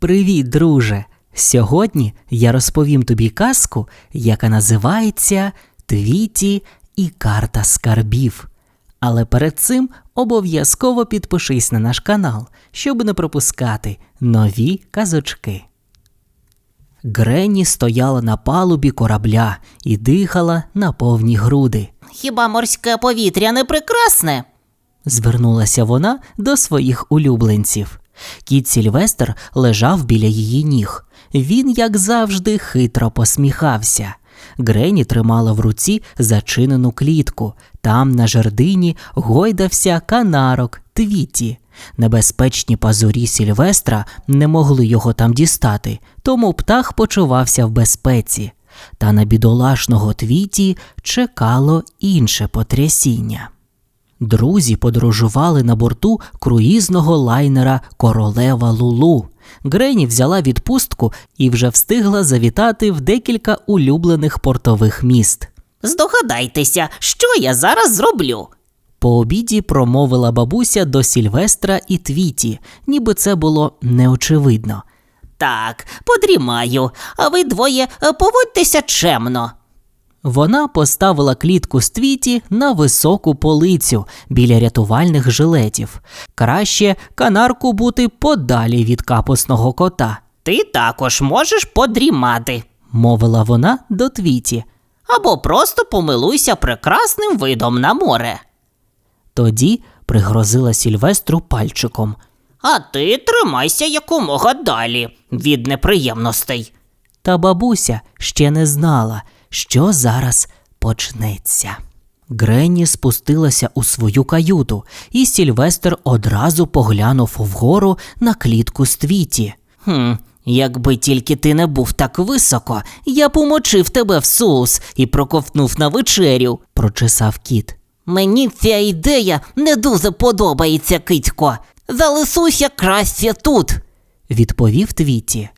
Привіт, друже! Сьогодні я розповім тобі казку, яка називається Твіті і карта скарбів. Але перед цим обов'язково підпишись на наш канал, щоб не пропускати нові казочки. Гренні стояла на палубі корабля і дихала на повні груди. Хіба морське повітря не прекрасне? Звернулася вона до своїх улюбленців. Кіт Сільвестр лежав біля її ніг. Він, як завжди, хитро посміхався. Грені тримала в руці зачинену клітку. Там, на жердині, гойдався канарок Твіті. Небезпечні пазурі Сільвестра не могли його там дістати, тому птах почувався в безпеці. Та на бідолашного Твіті чекало інше потрясіння. Друзі подорожували на борту круїзного лайнера Королева Лулу. Грені взяла відпустку і вже встигла завітати в декілька улюблених портових міст. Здогадайтеся, що я зараз зроблю. По обіді промовила бабуся до Сільвестра і Твіті, ніби це було неочевидно. Так, подрімаю, а ви двоє поводьтеся чемно. Вона поставила клітку з Твіті на високу полицю біля рятувальних жилетів. Краще канарку бути подалі від капусного кота, Ти також можеш подрімати. мовила вона до Твіті. Або просто помилуйся прекрасним видом на море. Тоді пригрозила Сільвестру пальчиком. А ти тримайся якомога далі від неприємностей. Та бабуся ще не знала, що зараз почнеться. Гренні спустилася у свою каюту, і Сільвестр одразу поглянув вгору на клітку з Твіті. Хм, якби тільки ти не був так високо, я помочив тебе в соус і проковтнув на вечерю. прочесав кіт. Мені ця ідея не дуже подобається, китько. Залишуся краще тут. відповів Твіті.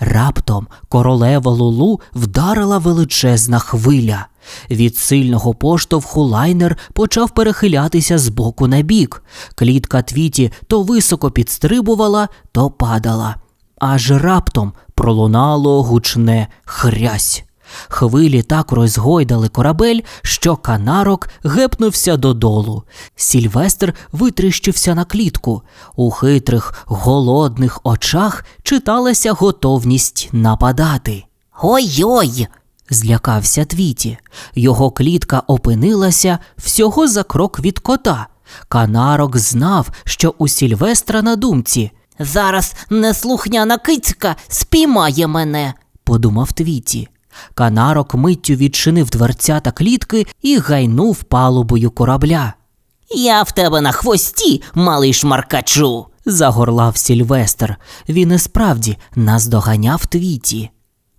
Раптом королева Лулу вдарила величезна хвиля. Від сильного поштовху лайнер почав перехилятися з боку на бік. Клітка Твіті то високо підстрибувала, то падала. Аж раптом пролунало гучне хрясь. Хвилі так розгойдали корабель, що канарок гепнувся додолу. Сільвестр витріщився на клітку. У хитрих, голодних очах читалася готовність нападати. Ой-ой. Злякався Твіті. Його клітка опинилася всього за крок від кота. Канарок знав, що у Сільвестра на думці, Зараз неслухняна кицька спіймає мене. подумав Твіті. Канарок миттю відчинив дверця та клітки і гайнув палубою корабля. Я в тебе на хвості, малий шмаркачу. Загорлав Сільвестр. Він і справді наздоганяв Твіті.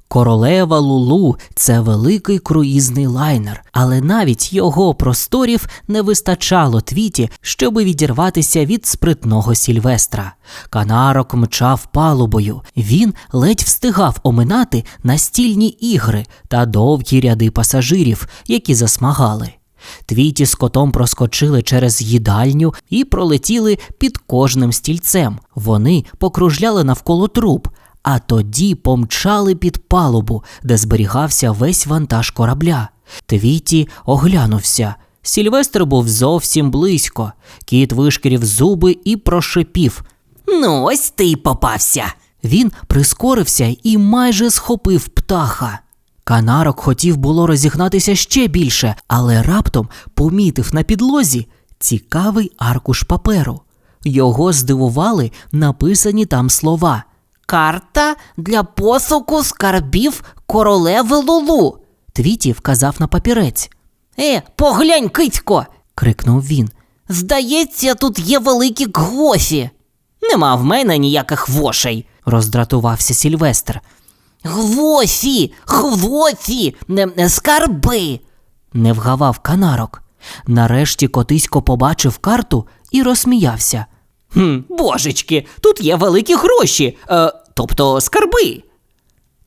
Королева Лулу це великий круїзний лайнер, але навіть його просторів не вистачало Твіті, щоби відірватися від спритного Сільвестра. Канарок мчав палубою. Він ледь встигав оминати настільні ігри та довгі ряди пасажирів, які засмагали. Твіті з котом проскочили через їдальню і пролетіли під кожним стільцем. Вони покружляли навколо труб, а тоді помчали під палубу, де зберігався весь вантаж корабля. Твіті оглянувся. Сільвестр був зовсім близько. Кіт вишкірів зуби і прошипів. Ну, ось ти й попався. Він прискорився і майже схопив птаха. Канарок хотів було розігнатися ще більше, але раптом помітив на підлозі цікавий аркуш паперу. Його здивували написані там слова. Карта для посуку скарбів королеви Лулу. Твіті вказав на папірець. Е, поглянь, кицько. крикнув він. Здається, тут є великі гвофі. Нема в мене ніяких вошей. роздратувався Сільвестр. Гвофі, гвофі, не, не скарби. Не вгавав канарок. Нарешті котисько побачив карту і розсміявся. Хм, божечки, тут є великі гроші, е, тобто скарби.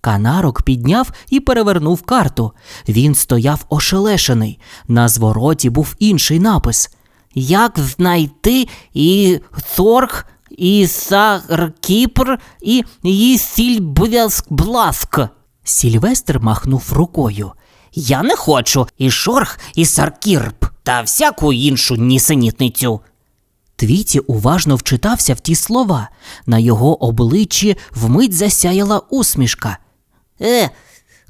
Канарок підняв і перевернув карту. Він стояв ошелешений. На звороті був інший напис. Як знайти і торг Ісаркіпр і Їсільбласк. Сільвестр махнув рукою. Я не хочу і шорх, і саркірп та всяку іншу нісенітницю. Твіті уважно вчитався в ті слова. На його обличчі вмить засяяла усмішка. Е,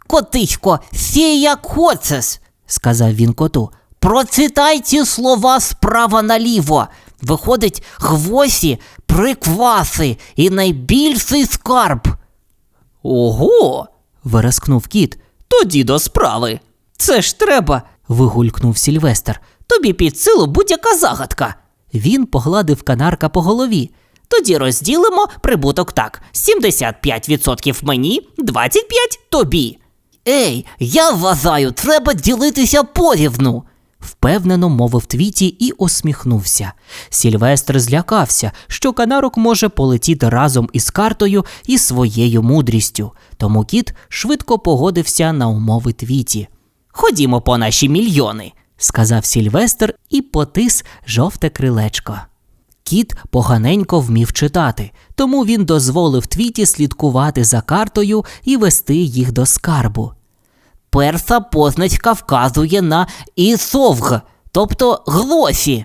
котисько, фія коцес, Сказав він коту. процитай ці слова справа наліво. Виходить, гвосі, прикваси і найбільший скарб. Ого. вирискнув кіт. Тоді до справи. Це ж треба. вигулькнув Сільвестр. Тобі під силу будь-яка загадка. Він погладив канарка по голові. Тоді розділимо прибуток так: 75% мені, 25% тобі. Ей, я вважаю, треба ділитися порівну. Впевнено мовив Твіті і усміхнувся. Сільвестр злякався, що канарок може полетіти разом із картою і своєю мудрістю, тому кіт швидко погодився на умови Твіті. Ходімо по наші мільйони. Сказав Сільвестр і потис жовте крилечко. Кіт поганенько вмів читати, тому він дозволив Твіті слідкувати за картою і вести їх до скарбу. Перша позначка вказує на Ісовг, тобто Глосі.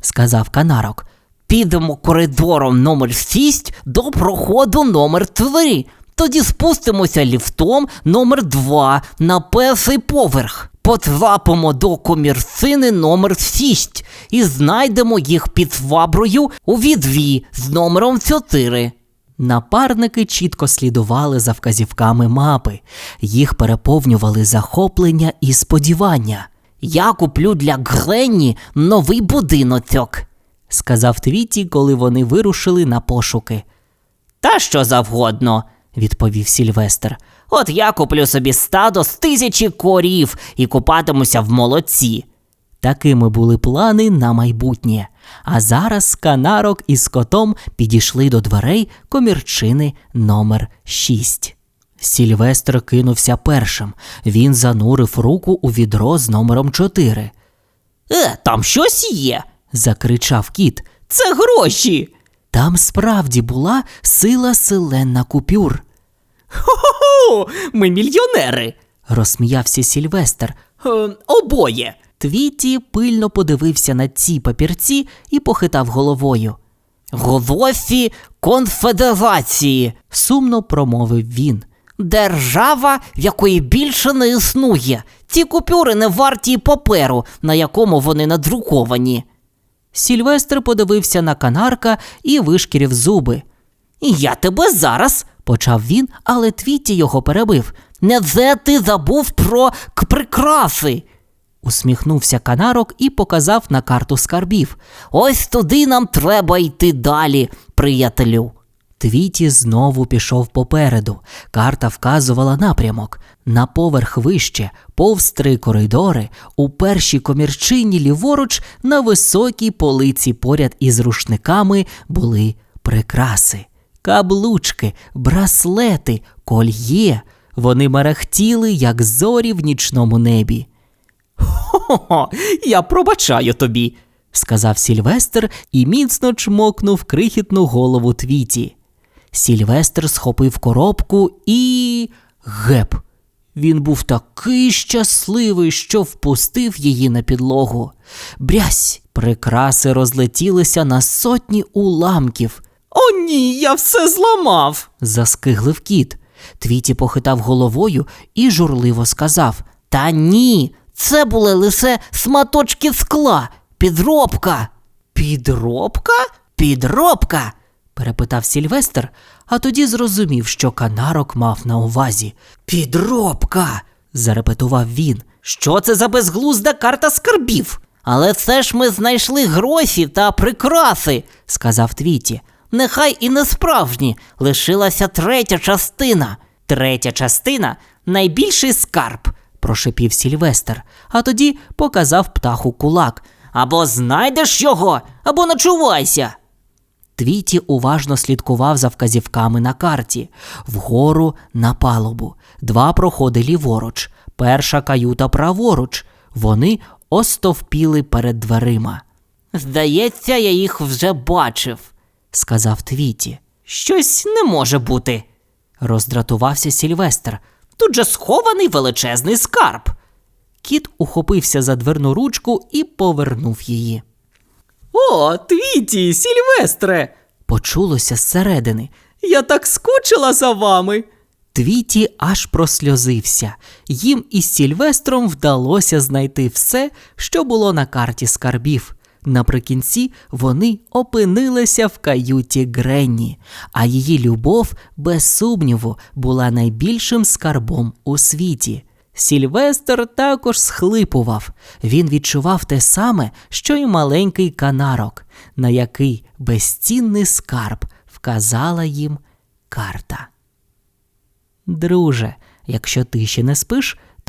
сказав канарок. Підемо коридором номер 6 до проходу номер 3. Тоді спустимося ліфтом номер 2 на перший поверх. Потрапимо до комірсини номер 6 і знайдемо їх під фаброю у відві з номером 4. Напарники чітко слідували за вказівками мапи, їх переповнювали захоплення і сподівання, Я куплю для Гренні новий будиночок. сказав Твіті, коли вони вирушили на пошуки, Та що завгодно, відповів Сільвестр. От я куплю собі стадо з тисячі корів і купатимуся в молоці. Такими були плани на майбутнє. А зараз канарок із котом підійшли до дверей комірчини номер 6. Сільвестр кинувся першим. Він занурив руку у відро з номером 4. Е, там щось є. Закричав кіт. Це гроші. Там справді була сила селена купюр. Ми мільйонери. Розсміявся Сільвестр. Е, обоє. Твіті пильно подивився на ці папірці і похитав головою. Голосі конфедерації. Сумно промовив він. Держава, в якої більше не існує. Ці купюри не варті паперу, на якому вони надруковані. Сільвестр подивився на канарка і вишкірів зуби. Я тебе зараз. Почав він, але Твіті його перебив. Невже ти забув про прикраси? Усміхнувся канарок і показав на карту скарбів. Ось туди нам треба йти далі, приятелю. Твіті знову пішов попереду. Карта вказувала напрямок. На поверх вище, повз три коридори, у першій комірчині ліворуч на високій полиці поряд із рушниками були прикраси, каблучки, браслети, кольє. Вони мерехтіли, як зорі в нічному небі. Хо-хо, я пробачаю тобі. сказав Сільвестр і міцно чмокнув крихітну голову Твіті. Сільвестр схопив коробку і. геп. Він був такий щасливий, що впустив її на підлогу. Брязь! Прикраси розлетілися на сотні уламків. О, ні, я все зламав. Заскиглив кіт. Твіті похитав головою і журливо сказав: Та ні, це були лише сматочки скла, підробка. Підробка? Підробка? перепитав Сільвестр, а тоді зрозумів, що канарок мав на увазі. Підробка. зарепетував він. Що це за безглузда карта скарбів? Але все ж ми знайшли гроші та прикраси, сказав Твіті. Нехай і не справжні, лишилася третя частина. Третя частина найбільший скарб. прошепів Сільвестр, а тоді показав птаху кулак. Або знайдеш його, або ночувайся. Твіті уважно слідкував за вказівками на карті. Вгору на палубу. Два проходи ліворуч, перша каюта праворуч. Вони остовпіли перед дверима. Здається, я їх вже бачив. Сказав Твіті. Щось не може бути. Роздратувався Сільвестр. Тут же схований величезний скарб. Кіт ухопився за дверну ручку і повернув її. О, Твіті, Сільвестре! Почулося зсередини. Я так скучила за вами. Твіті аж просльозився. Їм із Сільвестром вдалося знайти все, що було на карті скарбів. Наприкінці вони опинилися в каюті Гренні, а її любов, без сумніву, була найбільшим скарбом у світі. Сільвестр також схлипував. Він відчував те саме, що й маленький канарок, на який безцінний скарб вказала їм карта. Друже, якщо ти ще не спиш,